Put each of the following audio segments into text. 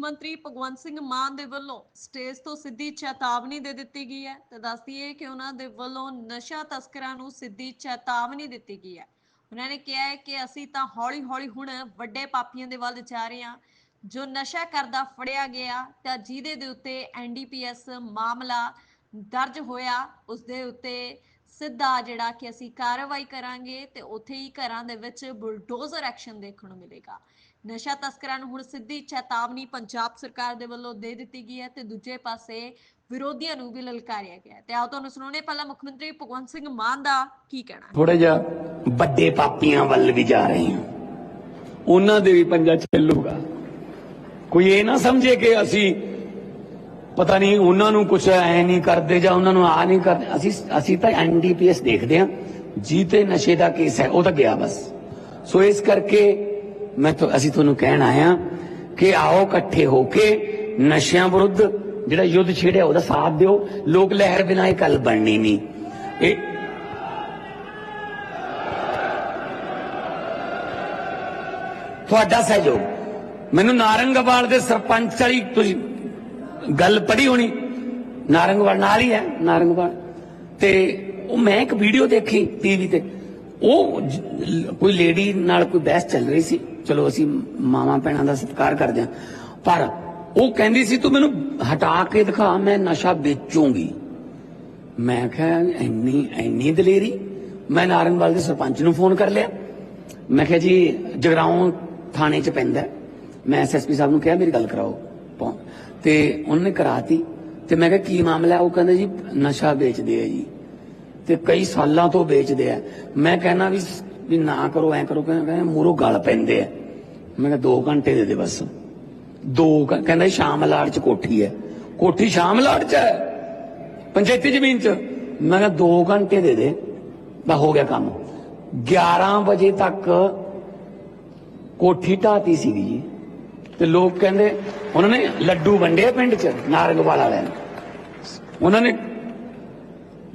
ਮੰਤਰੀ ਭਗਵੰਤ ਸਿੰਘ ਮਾਨ ਦੇ ਵੱਲੋਂ ਸਟੇਜ ਤੋਂ ਸਿੱਧੀ ਚੇਤਾਵਨੀ ਦੇ ਦਿੱਤੀ ਗਈ ਹੈ ਤੇ ਦੱਸਦੀ ਹੈ ਕਿ ਉਹਨਾਂ ਦੇ ਵੱਲੋਂ ਨਸ਼ਾ ਤਸਕਰਾਂ ਨੂੰ ਸਿੱਧੀ ਚੇਤਾਵਨੀ ਦਿੱਤੀ ਗਈ ਹੈ। ਉਹਨਾਂ ਨੇ ਕਿਹਾ ਹੈ ਕਿ ਅਸੀਂ ਤਾਂ ਹੌਲੀ-ਹੌਲੀ ਹੁਣ ਵੱਡੇ ਪਾਪੀਆਂ ਦੇ ਵੱਲ ਜਾ ਰਹੇ ਹਾਂ। ਜੋ ਨਸ਼ਾ ਕਰਦਾ ਫੜਿਆ ਗਿਆ ਤਾਂ ਜਿਹਦੇ ਦੇ ਉੱਤੇ ਐਨਡੀਪੀਐਸ ਮਾਮਲਾ ਦਰਜ ਹੋਇਆ, ਉਸ ਦੇ ਉੱਤੇ ਸਿੱਧਾ ਜਿਹੜਾ ਕਿ ਅਸੀਂ ਕਾਰਵਾਈ ਕਰਾਂਗੇ ਤੇ ਉੱਥੇ ਹੀ ਘਰਾਂ ਦੇ ਵਿੱਚ ਬੁਲਡੋਜ਼ਰ ਐਕਸ਼ਨ ਦੇਖਣ ਨੂੰ ਮਿਲੇਗਾ। ਨਸ਼ਾ ਤਸਕਰਾਂ ਨੂੰ ਹੁਣ ਸਿੱਧੀ ਚੇਤਾਵਨੀ ਪੰਜਾਬ ਸਰਕਾਰ ਦੇ ਵੱਲੋਂ ਦੇ ਦਿੱਤੀ ਗਈ ਹੈ ਤੇ ਦੂਜੇ ਪਾਸੇ ਵਿਰੋਧੀਆਂ ਨੂੰ ਵੀ ਲਲਕਾਰਿਆ ਗਿਆ ਤੇ ਆਓ ਤੁਹਾਨੂੰ ਸੁਣਾਉਣੇ ਪਹਿਲਾਂ ਮੁੱਖ ਮੰਤਰੀ ਭਗਵੰਤ ਸਿੰਘ ਮਾਨ ਦਾ ਕੀ ਕਹਿਣਾ ਥੋੜਾ ਜਿਹਾ ਵੱਡੇ ਪਾਪੀਆਂ ਵੱਲ ਵੀ ਜਾ ਰਹੇ ਹਾਂ। ਉਹਨਾਂ ਦੇ ਵੀ ਪੰਜਾ ਚੱਲੂਗਾ। ਕੋਈ ਇਹ ਨਾ ਸਮਝੇ ਕਿ ਅਸੀਂ ਪਤਾ ਨਹੀਂ ਉਹਨਾਂ ਨੂੰ ਕੁਝ ਐ ਨਹੀਂ ਕਰਦੇ ਜਾਂ ਉਹਨਾਂ ਨੂੰ ਆ ਨਹੀਂ ਕਰਦੇ। ਅਸੀਂ ਅਸੀਂ ਤਾਂ ਐਨਡੀਪੀਐਸ ਦੇਖਦੇ ਹਾਂ। ਜੀ ਤੇ ਨਸ਼ੇ ਦਾ ਕੇਸ ਹੈ, ਉਹ ਤਾਂ ਗਿਆ ਬਸ। ਸੋ ਇਸ ਕਰਕੇ ਮੈਂ ਤਾਂ, ਅਸੀਂ ਤੁਹਾਨੂੰ ਕਹਿਣ ਆਇਆ ਕਿ ਆਓ ਇਕੱਠੇ ਹੋ ਕੇ ਨਸ਼ਿਆਂ ਵਿਰੁੱਧ ਜਿਹੜਾ ਯੁੱਧ ਛੇੜਿਆ ਉਹਦਾ ਸਾਥ ਦਿਓ। ਲੋਕ ਲਹਿਰ ਬਿਨਾਂ ਇਹ ਕੱਲ ਬਣਨੀ ਨਹੀਂ। ਇਹ ਤੁਹਾਡਾ ਸਹਿਯੋਗ। ਮੈਨੂੰ ਨਾਰੰਗਵਾਲ ਦੇ ਸਰਪੰਚ ਵਾਲੀ ਤੁਸੀਂ ਗੱਲ ਪੜ੍ਹੀ ਹੋਣੀ। ਨਾਰੰਗਵਾਲ ਨਾਲ ਹੀ ਹੈ, ਨਾਰੰਗਵਾਲ। ਤੇ ਉਹ ਮੈਂ ਇੱਕ ਵੀਡੀਓ ਦੇਖੀ ਟੀਵੀ ਤੇ। ਉਹ ਕੋਈ ਲੇਡੀ ਨਾਲ ਕੋਈ ਬਹਿਸ ਚੱਲ ਰਹੀ ਸੀ, ਚਲੋ ਅਸੀਂ ਮਾਵਾ ਭੈਣਾਂ ਦਾ ਸਤਿਕਾਰ ਕਰਦੇ ਹਾਂ, ਪਰ ਉਹ ਕਹਿੰਦੀ ਸੀ, ਤੂੰ ਮੈਨੂੰ ਹਟਾ ਕੇ ਦਿਖਾ, ਮੈਂ ਨਸ਼ਾ ਵੇਚੂੰਗੀ। ਮੈਂ ਕਿਹਾ, ਇੰਨੀ ਇੰਨੀ ਦਲੇਰੀ? ਮੈਂ ਨਾਰਨਵਾਲ ਦੇ ਸਰਪੰਚ ਨੂੰ ਫੋਨ ਕਰ ਲਿਆ। ਮੈਂ ਕਿਹਾ, ਜੀ, ਜਗਰਾਉਂ ਥਾਣੇ 'ਚ ਪੈਂਦਾ ਹੈ। ਮੈਂ ਐਸਐਸਪੀ ਸਾਹਿਬ ਨੂੰ ਕਿਹਾ, ਮੇਰੀ ਗੱਲ ਕਰਾਓ, ਪਹੁੰ- ਤੇ ਉਹਨਾਂ ਨੇ ਕਰਾਤੀ। ਤੇ ਮੈਂ ਕਿਹਾ, ਕੀ ਮਾਮਲਾ ਉਹ ਕਹਿੰਦੇ, ਜੀ, ਨਸ਼ਾ ਵੇਚਦੇ ਆ ਜੀ। ਤੇ ਕਈ ਸਾਲਾਂ ਤੋਂ ਵੇਚਦੇ ਆ। ਮੈਂ ਕਹਿੰਦਾ ਵੀ ਵੀ ਨਾ ਕਰੋ, ਐ ਕਰੋ ਕਹਿੰਦਾ ਮੂਰੋ ਗਲ ਪੈਂਦੇ ਆ। ਮੈਂ ਕਿਹਾ 2 ਘੰਟੇ ਦੇ ਦੇ ਬਸ। ਦੋ ਕਹਿੰਦਾ ਸ਼ਾਮ ਲਾੜ 'ਚ ਕੋਠੀ ਹੈ ਕੋਠੀ ਸ਼ਾਮ ਲਾੜ 'ਚ ਹੈ ਪੰਚਾਇਤੀ ਜ਼ਮੀਨ 'ਚ? ਮੈਂ ਕਿਹਾ 2 ਘੰਟੇ ਦੇ ਦੇ। ਬਸ ਹੋ ਗਿਆ ਕੰਮ। 11 ਵਜੇ ਤੱਕ ਕੋਠੀ ਢਾਤੀ ਸੀਗੀ ਜੀ। ਤੇ ਲੋਕ ਕਹਿੰਦੇ, ਉਹਨਾਂ ਨੇ ਲੱਡੂ ਵੰਡੇ ਪਿੰਡ 'ਚ, ਨਾਰੰਗਵਾਲ ਵਾਲਿਆਂ ਨੇ। ਉਹਨਾਂ ਨੇ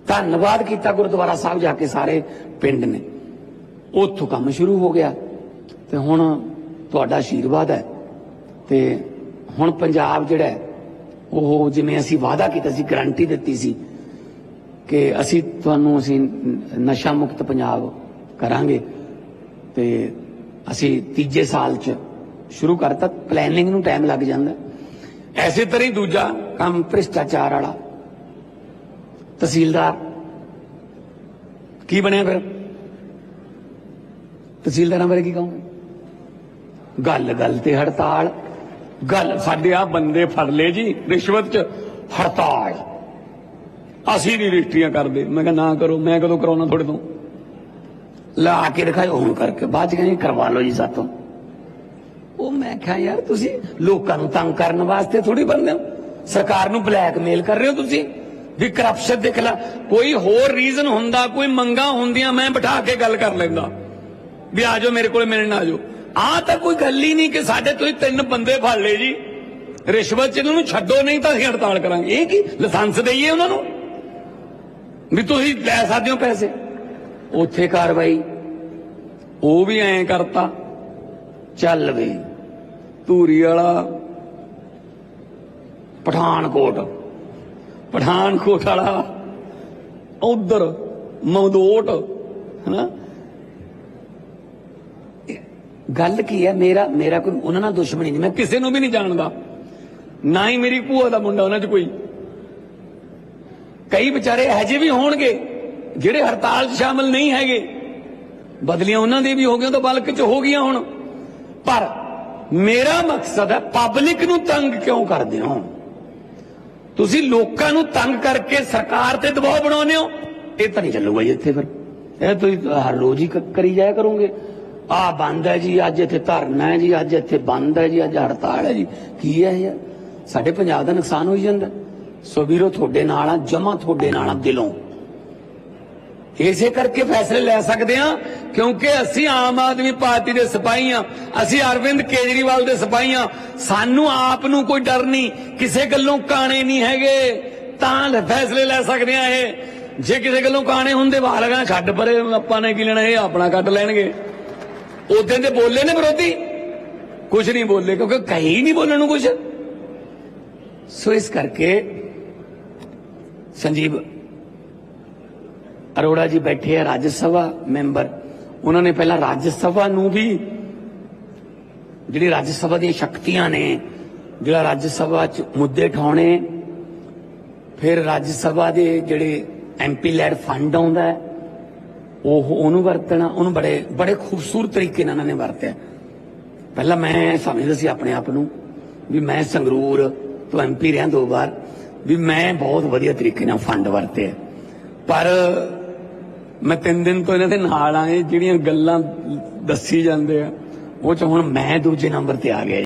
ਧੰਨਵਾਦ ਕੀਤਾ ਗੁਰਦੁਆਰਾ ਸਾਹਿਬ ਜਾ ਕੇ ਸਾਰੇ ਪਿੰਡ ਨੇ। ਉੱਥੋਂ ਕੰਮ ਸ਼ੁਰੂ ਹੋ ਗਿਆ ਤੇ ਹੁਣ ਤੁਹਾਡਾ ਆਸ਼ੀਰਵਾਦ ਹੈ। ਤੇ ਹੁਣ ਪੰਜਾਬ ਜਿਹੜਾ ਉਹ ਜਿਵੇਂ ਅਸੀਂ ਵਾਅਦਾ ਕੀਤਾ ਸੀ, ਗਰੰਟੀ ਦਿੱਤੀ ਸੀ ਕਿ ਅਸੀਂ ਤੁਹਾਨੂੰ ਅਸੀਂ ਨਸ਼ਾ ਮੁਕਤ ਪੰਜਾਬ ਕਰਾਂਗੇ ਤੇ ਅਸੀਂ ਤੀਜੇ ਸਾਲ ਚ ਸ਼ੁਰੂ ਕਰਤਾ। ਪਲੈਨਿੰਗ ਨੂੰ ਟਾਈਮ ਲੱਗ ਜਾਂਦਾ। ਹੈ। ਐਸੇ ਤਰ੍ਹਾਂ ਹੀ ਦੂਜਾ ਕੰਮ ਭ੍ਰਿਸ਼ਟਾਚਾਰ ਵਾਲਾ ਤਹਿਸੀਲਦਾਰ। ਕੀ ਬਣਿਆ ਫਿਰ? ਤਹਿਸੀਲਦਾਰਾਂ ਬਾਰੇ ਕੀ ਕਹੋਗੇ? ਗੱਲ ਗੱਲ ਤੇ ਹੜਤਾਲ। ਗੱਲ, ਸਾਡੇ ਆ ਬੰਦੇ ਫੜ ਲਏ ਜੀ, ਰਿਸ਼ਵਤ ਚ ਹੜਤਾਲ। ਅਸੀਂ ਨਹੀਂ ਰਜਿਸਟਰੀਆਂ ਕਰਦੇ। ਮੈਂ ਕਿਹਾ ਨਾ ਕਰੋ, ਮੈਂ ਕਦੋਂ ਕਰਾਉਣਾ ਤੁਹਾਡੇ ਤੋਂ? ਲਾ ਕੇ ਦਿਖਾਓ ਹੁਣ ਕਰਕੇ ਬਾਅਦ ਚ ਕਹਿੰਦੇ ਕਰਵਾ ਲਓ ਜੀ ਸਾਤੋਂ। ਉਹ ਮੈਂ ਕਿਹਾ, ਯਾਰ ਤੁਸੀਂ ਲੋਕਾਂ ਨੂੰ ਤੰਗ ਕਰਨ ਵਾਸਤੇ ਥੋੜੀ ਬੰਦੇ ਹੋ। ਸਰਕਾਰ ਨੂੰ ਬਲੈਕਮੇਲ ਕਰ ਰਹੇ ਹੋ ਤੁਸੀਂ। ਵੀ ਕਰਪਸ਼ਨ ਦੇ ਖਿਲਾਫ ਕੋਈ ਹੋਰ ਰੀਜ਼ਨ ਹੁੰਦਾ, ਕੋਈ ਮੰਗਾ ਹੁੰਦੀਆਂ, ਮੈਂ ਬਿਠਾ ਕੇ ਗੱਲ ਕਰ ਲੈਂਦਾ। ਵੀ ਆ ਜਾਓ, ਮੇਰੇ ਕੋਲੇ ਮਿਲਣ ਆ ਜਾਓ। ਆ ਤਾਂ ਕੋਈ ਗੱਲ ਹੀ ਨਹੀਂ ਕਿ ਸਾਡੇ ਤੁਸੀਂ ਤਿੰਨ ਬੰਦੇ ਫੜ ਲਏ ਜੀ। ਰਿਸ਼ਵਤ ਚ ਇਹਨਾਂ ਨੂੰ ਛੱਡੋ, ਨਹੀਂ ਤਾਂ ਅਸੀਂ ਹੜਤਾਲ ਕਰਾਂਗੇ। ਇਹ ਕੀ ਲਾਇਸੈਂਸ ਦੇਈਏ ਉਹਨਾਂ ਨੂੰ? ਵੀ ਤੁਸੀਂ ਲੈ ਸਕਦੇ ਹੋ ਪੈਸੇ। ਉੱਥੇ ਕਾਰਵਾਈ। ਉਹ ਵੀ ਐਂ ਕਰਤਾ। ਚੱਲ ਵੀ ਧੂਰੀ ਵਾਲਾ ਪਠਾਨਕੋਟ। ਪਠਾਨਕੋਟ ਵਾਲਾ, ਉਧਰ ਮਮਦੋਟ, ਹਨਾ? ਗੱਲ ਕੀ ਹੈ? ਮੇਰਾ ਮੇਰਾ ਕੋਈ, ਉਹਨਾਂ ਨਾਲ ਦੁਸ਼ਮਣੀ ਨਹੀਂ, ਮੈਂ ਕਿਸੇ ਨੂੰ ਵੀ ਨਹੀਂ ਜਾਣਦਾ। ਨਾ ਹੀ ਮੇਰੀ ਭੂਆ ਦਾ ਮੁੰਡਾ, ਉਹਨਾਂ 'ਚ ਕੋਈ। ਕਈ ਵਿਚਾਰੇ ਹਜੇ ਵੀ ਹੋਣਗੇ, ਜਿਹੜੇ ਹੜਤਾਲ 'ਚ ਸ਼ਾਮਲ ਨਹੀਂ ਹੈਗੇ। ਬਦਲੀਆਂ ਉਹਨਾਂ ਦੀ ਵੀ ਹੋ ਗਈਆਂ ਤਾਂ ਬਲਕ 'ਚ ਹੋ ਗਈਆਂ ਹੁਣ। ਪਰ ਮੇਰਾ ਮਕਸਦ ਹੈ ਪਬਲਿਕ ਨੂੰ ਤੰਗ ਕਿਉਂ ਕਰਦੇ ਹੋ? ਤੁਸੀਂ ਲੋਕਾਂ ਨੂੰ ਤੰਗ ਕਰਕੇ ਸਰਕਾਰ ਤੇ ਦਬਾਅ ਬਣਾਉਂਦੇ ਹੋ? ਇਹ ਤਾਂ ਨਹੀਂ ਚੱਲੂਗਾ ਜੀ ਇੱਥੇ ਫਿਰ। ਇਹ ਤੁਸੀਂ ਹਰ ਰੋਜ਼ ਹੀ ਕਰੀ ਜਾਇਆ ਕਰੋਗੇ। ਆ ਬੰਦ ਹੈ ਜੀ, ਅੱਜ ਇੱਥੇ ਧਰਨਾ ਹੈ ਜੀ, ਅੱਜ ਇੱਥੇ ਬੰਦ ਹੈ ਜੀ, ਅੱਜ ਹੜਤਾਲ ਹੈ ਜੀ। ਕੀ ਹੈ ਯਾਰ ਸਾਡੇ ਪੰਜਾਬ ਦਾ ਨੁਕਸਾਨ ਹੋਈ ਜਾਂਦਾ। ਸੋ ਵੀਰੋ, ਤੁਹਾਡੇ ਨਾਲ ਆ ਜਮਾ ਤੁਹਾਡੇ ਨਾਲ ਆ ਦਿਲੋਂ ਇਸੇ ਕਰਕੇ ਫੈਸਲੇ ਲੈ ਸਕਦੇ ਹਾਂ, ਕਿਉਂਕਿ ਅਸੀਂ ਆਮ ਆਦਮੀ ਪਾਰਟੀ ਦੇ ਸਿਪਾਹੀ ਹਾਂ, ਅਸੀਂ ਅਰਵਿੰਦ ਕੇਜਰੀਵਾਲ ਦੇ ਸਿਪਾਹੀ ਹਾਂ। ਸਾਨੂੰ ਆਪ ਨੂੰ ਕੋਈ ਡਰ ਨਹੀਂ, ਕਿਸੇ ਗੱਲੋਂ ਕਾਣੇ ਨਹੀਂ ਹੈਗੇ। ਤਾਂ ਫੈਸਲੇ ਲੈ ਸਕਦੇ ਆ ਇਹ। ਜੇ ਕਿਸੇ ਗੱਲੋਂ ਕਾਣੇ ਹੁੰਦੇ ਬਾਹਰ ਛੱਡ ਪਰੇ, ਆਪਾਂ ਨੇ ਕੀ ਲੈਣਾ, ਇਹ ਆਪਣਾ ਕੱਢ ਲੈਣਗੇ। ਉਦੋਂ ਦੇ ਬੋਲੇ ਨੇ ਵਿਰੋਧੀ? ਕੁਝ ਨਹੀਂ ਬੋਲੇ, ਕਿਉਂਕਿ ਕਹੀ ਨਹੀਂ ਬੋਲਣ ਨੂੰ ਕੁਝ ਸੋ ਇਸ ਕਰਕੇ, ਸੰਜੀਵ ਅਰੋੜਾ ਜੀ ਬੈਠੇ ਆ ਰਾਜ ਸਭਾ ਮੈਂਬਰ। ਉਹਨਾਂ ਨੇ ਪਹਿਲਾਂ ਰਾਜ ਸਭਾ ਨੂੰ ਵੀ ਜਿਹੜੀ ਰਾਜ ਸਭਾ ਦੀਆਂ ਸ਼ਕਤੀਆਂ ਨੇ, ਜਿਹੜਾ ਰਾਜ ਸਭਾ 'ਚ ਮੁੱਦੇ ਠਾਉਣੇ, ਫਿਰ ਰਾਜ ਸਭਾ ਦੇ ਜਿਹੜੇ ਐਮਪੀ ਲੈਡ ਫੰਡ ਆਉਂਦਾ ਹੈ, ਉਹ ਉਹਨੂੰ ਵਰਤਣਾ, ਉਹਨੂੰ ਬੜੇ ਬੜੇ ਖੂਬਸੂਰਤ ਤਰੀਕੇ ਨਾਲ ਇਹਨਾਂ ਨੇ ਵਰਤਿਆ। ਪਹਿਲਾਂ ਮੈਂ ਸਮਝਦਾ ਸੀ ਆਪਣੇ ਆਪ ਨੂੰ ਵੀ ਮੈਂ ਸੰਗਰੂਰ ਤੋਂ ਐਮਪੀ ਰਿਹਾ ਦੋ ਵਾਰ, ਵੀ ਮੈਂ ਬਹੁਤ ਵਧੀਆ ਤਰੀਕੇ ਨਾਲ ਫੰਡ ਵਰਤੇ ਪਰ ਮੈਂ ਤਿੰਨ ਦਿਨ ਤੋਂ ਇਹਨਾਂ ਦੇ ਨਾਲ ਆਏ, ਜਿਹੜੀਆਂ ਗੱਲਾਂ ਦੱਸੀ ਜਾਂਦੇ ਆ, ਉਹ ਚ ਹੁਣ ਮੈਂ ਦੂਜੇ ਨੰਬਰ ਤੇ ਆ ਗਿਆ